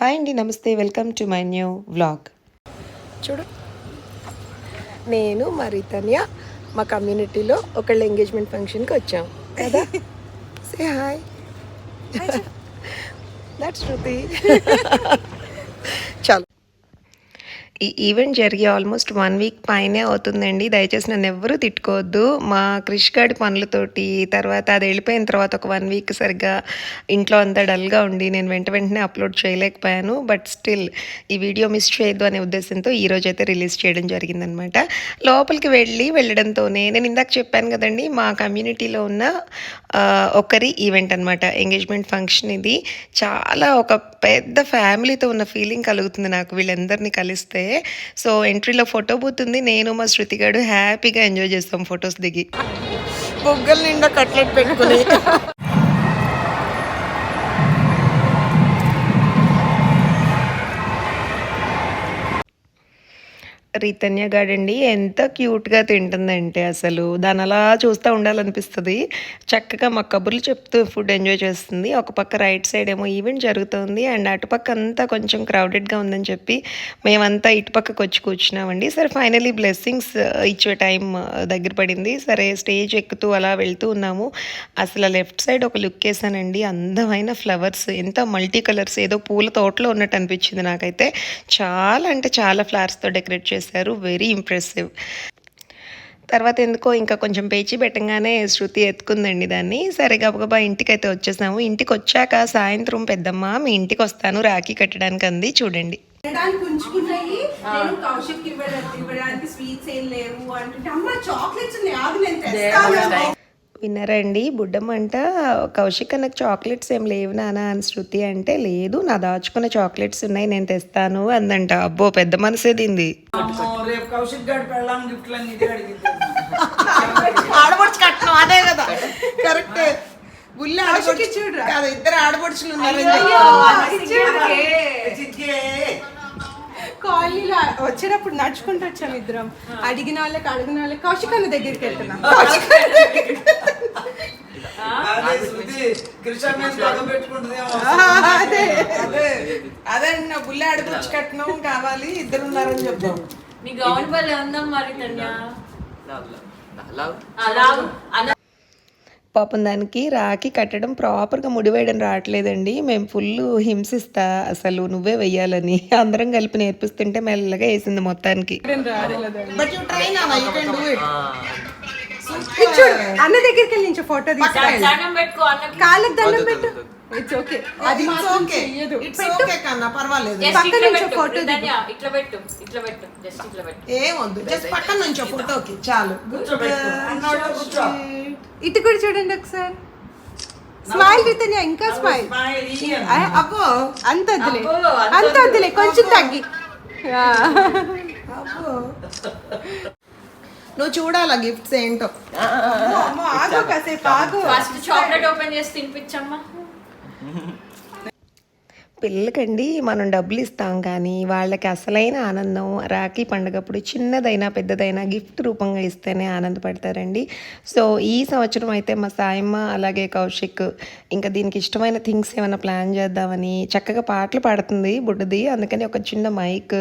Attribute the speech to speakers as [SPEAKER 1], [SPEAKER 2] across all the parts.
[SPEAKER 1] Hi అండి నమస్తే. Welcome to my new vlog.
[SPEAKER 2] చూడు. నేను మరి తన్య మా కమ్యూనిటీలో ఒకళ్ళ ఎంగేజ్మెంట్ ఫంక్షన్కి వచ్చాం. కదా? సే హాయ్ దట్స్ శృతి
[SPEAKER 1] ఈ ఈవెంట్ జరిగి ఆల్మోస్ట్ వన్ వీక్ పైనే అవుతుందండి. దయచేసి నన్ను ఎవ్వరూ తిట్టుకోవద్దు. మా క్రిష్ గాడి పనులతోటి తర్వాత అది వెళ్ళిపోయిన తర్వాత ఒక వన్ వీక్ సరిగ్గా ఇంట్లో అంతా డల్గా ఉండి నేను వెంట వెంటనే అప్లోడ్ చేయలేకపోయాను. బట్ స్టిల్ ఈ వీడియో మిస్ చేయొద్దు అనే ఉద్దేశంతో ఈ రోజు అయితే రిలీజ్ చేయడం జరిగిందనమాట లోపలికి వెళ్ళి వెళ్ళడంతోనే నేను ఇందాక చెప్పాను కదండి మా కమ్యూనిటీలో ఉన్న ఒకరి ఈవెంట్ అనమాట ఎంగేజ్మెంట్ ఫంక్షన్ ఇది. చాలా ఒక పెద్ద ఫ్యామిలీతో ఉన్న ఫీలింగ్ కలుగుతుంది నాకు వీళ్ళందరినీ కలిస్తే. సో ఎంట్రీలో ఫోటో బూత్ ఉంది నేను మా శృతి గారు హ్యాపీగా ఎంజాయ్ చేస్తాం ఫొటోస్ దిగి.
[SPEAKER 2] బొగ్గల నిండా కట్లెట్ పెట్టుకుని.
[SPEAKER 1] రీతన్య గాడండి ఎంత క్యూట్గా తింటుందంటే అసలు. దాని అలా చూస్తూ ఉండాలనిపిస్తుంది. చక్కగా మా కబుర్లు చెప్తూ ఫుడ్ ఎంజాయ్ చేస్తుంది. ఒక పక్క రైట్ సైడ్ ఏమో ఈవెంట్ జరుగుతుంది. అండ్ అటుపక్క అంతా కొంచెం క్రౌడెడ్గా ఉందని చెప్పి మేమంతా ఇటుపక్కకు వచ్చి కూర్చున్నామండి. సరే ఫైనలీ బ్లెస్సింగ్స్ ఇచ్చే టైం దగ్గర పడింది. సరే స్టేజ్ ఎక్కుతూ అలా వెళ్తూ ఉన్నాము. అసలు లెఫ్ట్ సైడ్ ఒక లుక్ వేసానండి. అందమైన ఫ్లవర్స్ ఎంత మల్టీ కలర్స్ ఏదో పూల తోటలో ఉన్నట్టు అనిపించింది నాకైతే. చాలా అంటే చాలా ఫ్లవర్స్తో డెకరేట్ చేసి చేశారు. వెరీ ఇంప్రెసివ్ తర్వాత ఎందుకో ఇంకా కొంచెం పేచి పెట్టంగానే శృతి ఎత్తుకుందండి దాన్ని. సరే గబగబా ఇంటికి అయితే వచ్చేసాము ఇంటికి వచ్చాక సాయంత్రం పెద్దమ్మ మీ ఇంటికి వస్తాను రాఖీ కట్టడానికి అంది. చూడండి.
[SPEAKER 3] తినడానికి ఉంచుకున్నాయి నేను కౌశిక్ ఇవ్వడానికి స్వీట్స్ ఏం లేవు అంటుంటే అమ్మ చాక్లెట్స్ ఉన్నాయి. నేను తెస్తాను.
[SPEAKER 1] విన్నారా అండి బుడ్డమ్మ అంట కౌశిక్ నాకు చాక్లెట్స్ ఏం లేవు నానా అని శృతి అంటే లేదు నా దాచుకున్న చాక్లెట్స్ ఉన్నాయి నేను తెస్తాను అందంట. అబ్బో పెద్ద మనసే దీంది
[SPEAKER 2] అదే కదా. కరెక్ట్. బుల్లి. కాదు ఇద్దరు ఆడపడుచులు ఉన్నారు
[SPEAKER 3] కాలనీలో వచ్చేటప్పుడు నడుచుకుంటూ వచ్చాం ఇద్దరం. అడిగిన వాళ్ళకి అడిగిన వాళ్ళకి కౌశిక్ అన్న దగ్గరికి వెళ్తున్నాం.
[SPEAKER 4] అదే
[SPEAKER 2] నా కట్నం కావాలి ఇద్దరు ఉన్నారని
[SPEAKER 5] గౌన్ ఉందాం మరి అలా.
[SPEAKER 1] పాపం దానికి రాఖీ కట్టడం ప్రాపర్గా ముడివేయడం రావట్లేదండి. మేము ఫుల్ హింసిస్తా అసలు నువ్వే వెయ్యాలని. అందరం కలిపి నేర్పిస్తుంటే మెల్లగా వేసింది మొత్తానికి.
[SPEAKER 3] చూడు అన్న దగ్గరికి వెళ్ళి నుంచి ఫోటో తీసుకెళ్ళి కాళ్ళకి దండం పెట్టు. ఇట్స్ ఓకే అది
[SPEAKER 2] ఇట్స్
[SPEAKER 3] మాత్రం
[SPEAKER 2] ఓకే
[SPEAKER 3] చెయ్యదు
[SPEAKER 2] ఇట్స్ ఓకే కన్నా పర్వాలేదు.
[SPEAKER 5] జస్ట్
[SPEAKER 3] పక్క
[SPEAKER 5] ఇట్లా
[SPEAKER 3] నుంచో
[SPEAKER 5] పెట్టు.
[SPEAKER 3] photo దిగు.
[SPEAKER 5] ధన్య ఇట్లా పెట్టు ఇట్లా పెట్టు. జస్ట్ ఇట్లా పెట్టు.
[SPEAKER 2] ఏమొద్దు జస్ట్ పక్కన నుంచో ఫోటోకి చాలు.
[SPEAKER 3] ఇటు కూడా చూడండి ఒకసారి. స్మైల్ రితన్య ఇంకా స్మైల్.
[SPEAKER 2] అబ్బో
[SPEAKER 3] అంత వద్దులే.
[SPEAKER 5] అంత
[SPEAKER 3] వద్దులే. కొంచెం తగ్గి.
[SPEAKER 2] అబ్బో. నువ్వు చూడాలా గిఫ్ట్స్ ఏంటో?
[SPEAKER 3] అమ్మో, ఆగు కాసేపు ఆగు.
[SPEAKER 5] ఫస్ట్ చాక్లెట్ ఓపెన్ చేసి తినిపించమ్మా.
[SPEAKER 1] పిల్లలకండి మనం డబ్బులు ఇస్తాం కానీ వాళ్ళకి అసలైన ఆనందం రాఖీ పండగప్పుడు చిన్నదైనా పెద్దదైనా గిఫ్ట్ రూపంగా ఇస్తేనే ఆనందపడతారండి. సో ఈ సంవత్సరం అయితే మా సాయమ్మ అలాగే కౌశిక్ ఇంకా దీనికి ఇష్టమైన థింగ్స్ ఏమైనా ప్లాన్ చేద్దామని చక్కగా పాటలు పాడుతుంది బుడ్డది. అందుకని ఒక చిన్న మైక్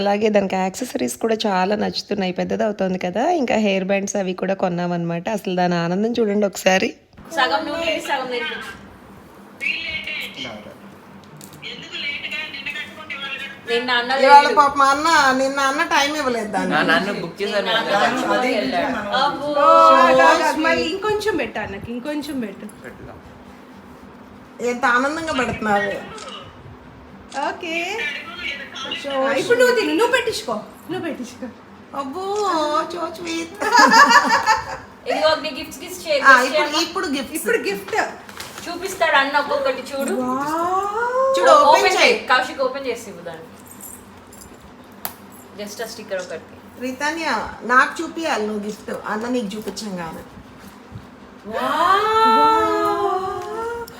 [SPEAKER 1] అలాగే దానికి యాక్సెసరీస్ కూడా చాలా నచ్చుతున్నాయి. పెద్దది అవుతుంది కదా ఇంకా హెయిర్ బ్యాండ్స్ అవి కూడా కొన్నామన్నమాట. అసలు దాని ఆనందం చూడండి ఒకసారి.
[SPEAKER 5] సగం సగం నిన్న అన్న
[SPEAKER 2] ఇవాళ పాప మా అన్న నిన్న అన్న టైం ఇవ్వలేదు దాన్ని
[SPEAKER 6] నన్ను బుక్.
[SPEAKER 3] మళ్ళీ ఇంకొంచెం పెట్టు అన్నకి ఇంకొంచెం పెట్టు.
[SPEAKER 2] ఎంత ఆనందంగా పెడుతున్నారు.
[SPEAKER 3] ఓకే. ఇప్పుడు నువ్వు తిను నువ్వు పెట్టించుకో నువ్వు పెట్టించుకో.
[SPEAKER 2] అబ్బో చో స్వీట్
[SPEAKER 5] ఇదిగో నీ గిఫ్ట్స్ గిఫ్ట్
[SPEAKER 2] ఇప్పుడు ఇప్పుడు గిఫ్ట్
[SPEAKER 3] ఇప్పుడు గిఫ్ట్
[SPEAKER 5] చూపిస్తాడు అన్న ఒక్కొక్కటి చూడు.
[SPEAKER 2] చూడు ఓపెన్ చేయి.
[SPEAKER 5] కౌశిక్ ఓపెన్ చేసి ఇవ్వు దాన్ని. జస్ట్ ఆ స్టిక్కర్ ఒకటి.
[SPEAKER 2] రితాన్య నాకు చూపియాలి నువ్వు గిఫ్ట్ అన్న నీకు చూపించాం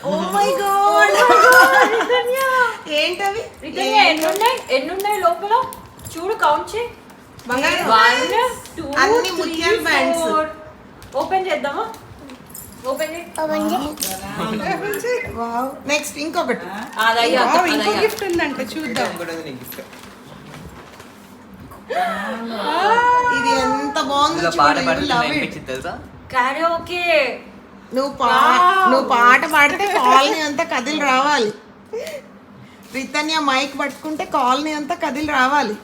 [SPEAKER 2] ఓ మై గాడ్ ఏంటవి?
[SPEAKER 5] ఎన్ని ఉన్నాయి ఎన్ని ఉన్నాయి లోపల? చూడు కౌంట్ చేయి.
[SPEAKER 2] బంగారం.
[SPEAKER 5] One two. ఓపెన్ చేద్దామా?
[SPEAKER 2] నెక్స్ట్ ఇంకొకటి ఇంకో గిఫ్ట్ ఉందంట చూద్దాం.
[SPEAKER 4] gift.
[SPEAKER 2] ఇది ఎంత బాగుందో
[SPEAKER 6] తెలుసా?
[SPEAKER 2] నువ్వు పా. నువ్వు పాట పాడితే కాలనీ అంతా కదిలి రావాలి. రితన్య మైక్ పట్టుకుంటే కాలనీ అంతా కదిలి రావాలి.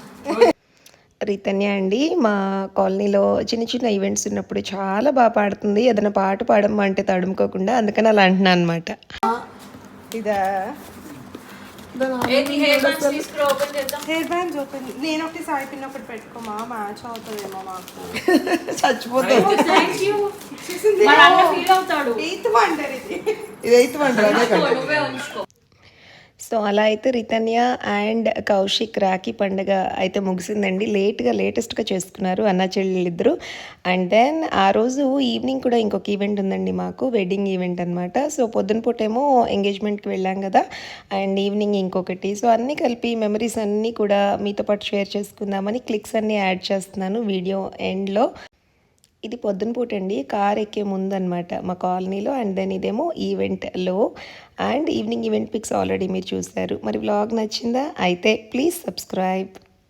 [SPEAKER 1] రితన్య అండి. మా కాలనీలో చిన్న చిన్న ఈవెంట్స్ ఉన్నప్పుడు చాలా బాగా పాడుతుంది. ఏదైనా పాట పాడమంటే తడుముకోకుండా అందుకని అలా అంటున్నాను అనమాట
[SPEAKER 2] ఇదా.
[SPEAKER 5] హెయిర్ బ్యాండ్స్ ఓపెన్
[SPEAKER 3] నేను ఒకటి పెట్టుకోమా మ్యాచ్ అవుతుందేమో మాకు.
[SPEAKER 2] చచ్చిపోతుంది
[SPEAKER 3] ఎయిత్ వండర్ ఇది.
[SPEAKER 2] ఇది అదే
[SPEAKER 1] సో అలా అయితే రితన్య అండ్ కౌశిక్ రాఖీ పండుగ అయితే ముగిసిందండి. లేట్గా లేటెస్ట్గా చేసుకున్నారు అన్న చెల్లెళ్ళిద్దరూ అండ్ దెన్ ఆ రోజు ఈవినింగ్ కూడా ఇంకొక ఈవెంట్ ఉందండి మాకు వెడ్డింగ్ ఈవెంట్ అనమాట సో పొద్దున పూటేమో ఎంగేజ్మెంట్కి వెళ్ళాం కదా అండ్ ఈవినింగ్ ఇంకొకటి. సో అన్నీ కలిపి మెమరీస్ అన్నీ కూడా మీతో పాటు షేర్ చేసుకుందామని క్లిక్స్ అన్నీ యాడ్ చేస్తున్నాను వీడియో ఎండ్లో. ఇది పొద్దున పూట అండి. కార్ ఎక్కే ముందు అనమాట మా కాలనీలో అండ్ దెన్ ఇదేమో ఈవెంట్లో and evening event pics already మీరు చూశారు మరి వ్లాగ్ నచ్చిందా? అయితే ప్లీజ్ సబ్స్క్రైబ్.